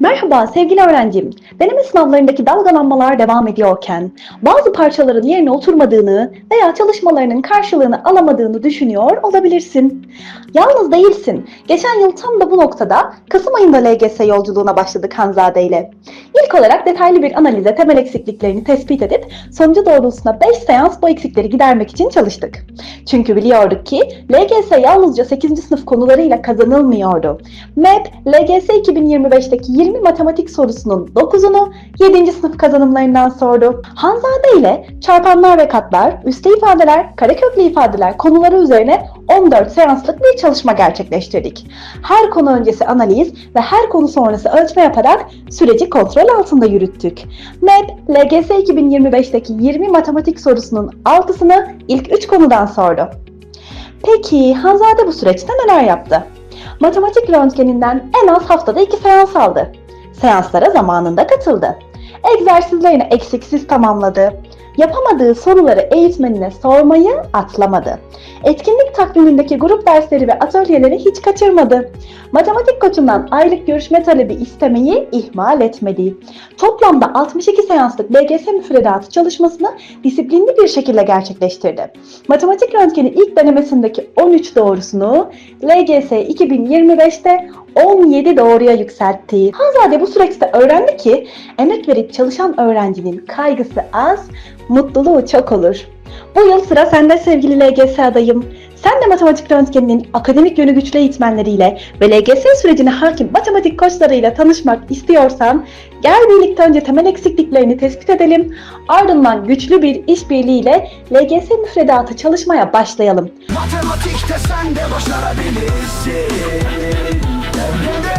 Merhaba sevgili öğrencim. Deneme sınavlarındaki dalgalanmalar devam ediyorken bazı parçaların yerine oturmadığını veya çalışmalarının karşılığını alamadığını düşünüyor olabilirsin. Yalnız değilsin. Geçen yıl tam da bu noktada Kasım ayında LGS yolculuğuna başladık Hanzade ile. İlk olarak detaylı bir analize temel eksikliklerini tespit edip sonucu doğrultusunda 5 seans bu eksikleri gidermek için çalıştık. Çünkü biliyorduk ki LGS yalnızca 8. sınıf konularıyla kazanılmıyordu. MEP, LGS 2025'teki 20 matematik sorusunun 9'unu 7. sınıf kazanımlarından sordu. Hanzade ile çarpanlar ve katlar, üste ifadeler, kareköklü ifadeler konuları üzerine 14 seanslık bir çalışma gerçekleştirdik. Her konu öncesi analiz ve her konu sonrası ölçme yaparak süreci kontrol altında yürüttük. MEP, LGS 2025'teki 20 matematik sorusunun 6'sını ilk 3 konudan sordu. Peki Hanzade bu süreçte neler yaptı? Matematik röntgeninden en az haftada 2 seans aldı. Seanslara zamanında katıldı. Egzersizlerini eksiksiz tamamladı. Yapamadığı soruları eğitmenine sormayı atlamadı. Etkinlik takvimindeki grup dersleri ve atölyeleri hiç kaçırmadı. Matematik koçundan aylık görüşme talebi istemeyi ihmal etmedi. Toplamda 62 seanslık LGS müfredatı çalışmasını disiplinli bir şekilde gerçekleştirdi. Matematik röntgeni ilk denemesindeki 13 doğrusunu LGS 2025'te 17 doğruya yükseltti. Hanzade bu süreçte öğrendi ki emek verip çalışan öğrencinin kaygısı az, mutluluğu çok olur. Bu yıl sıra sende sevgili LGS adayım. Sen de matematik röntgeninin akademik yönü güçlü eğitmenleriyle ve LGS sürecine hakim matematik koçlarıyla tanışmak istiyorsan gel birlikte önce temel eksikliklerini tespit edelim. Ardından güçlü bir işbirliğiyle LGS müfredatı çalışmaya başlayalım. Matematikte sen de başarabilirsin Direkt